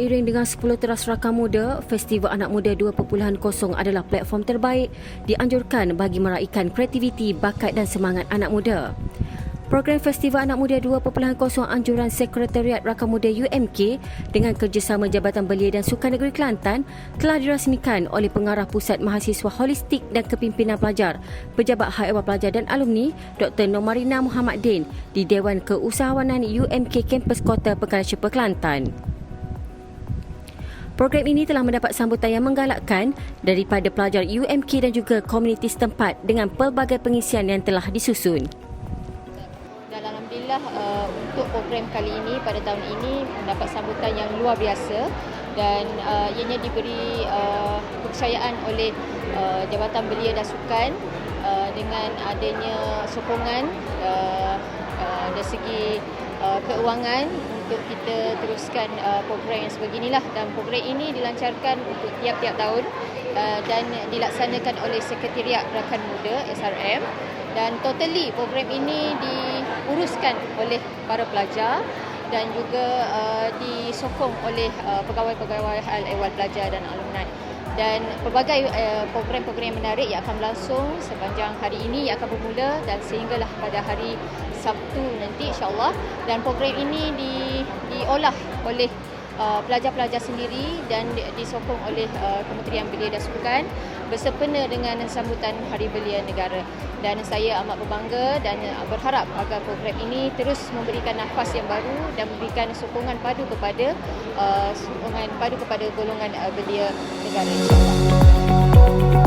dengan 10 teras rakam muda, Festival Anak Muda 2.0 adalah platform terbaik dianjurkan bagi meraihkan kreativiti, bakat dan semangat anak muda. Program Festival Anak Muda 2.0 anjuran Sekretariat Rakam Muda UMK dengan kerjasama Jabatan Belia dan Sukan Negeri Kelantan telah dirasmikan oleh Pengarah Pusat Mahasiswa Holistik dan Kepimpinan Pelajar, Pejabat Hak Ehwal Pelajar dan Alumni, Dr. Nomarina Muhammad Din di Dewan Keusahawanan UMK Kampus Kota Pekan Shepa Kelantan. Program ini telah mendapat sambutan yang menggalakkan daripada pelajar UMK dan juga komuniti setempat dengan pelbagai pengisian yang telah disusun. Dan Alhamdulillah uh, untuk program kali ini pada tahun ini mendapat sambutan yang luar biasa dan uh, ianya diberi uh, kepercayaan oleh uh, Jabatan Belia dan Sukan uh, dengan adanya sokongan uh, uh, dari segi uh, keuangan untuk kita teruskan uh, program yang sebeginilah. Dan program ini dilancarkan untuk tiap-tiap tahun uh, dan dilaksanakan oleh Sekretariat Rakan Muda SRM dan totally program ini diuruskan oleh para pelajar dan juga uh, disokong oleh uh, pegawai-pegawai hal ehwal pelajar dan alumni dan pelbagai uh, program-program yang menarik yang akan berlangsung sepanjang hari ini yang akan bermula dan sehinggalah pada hari Sabtu nanti insyaAllah dan program ini di, diolah oleh uh, pelajar-pelajar sendiri dan disokong oleh uh, Kementerian Belia dan Sukan bersempena dengan sambutan Hari Belia Negara dan saya amat berbangga dan uh, berharap agar program ini terus memberikan nafas yang baru dan memberikan sokongan padu kepada uh, sokongan padu kepada golongan uh, belia negara insyaAllah.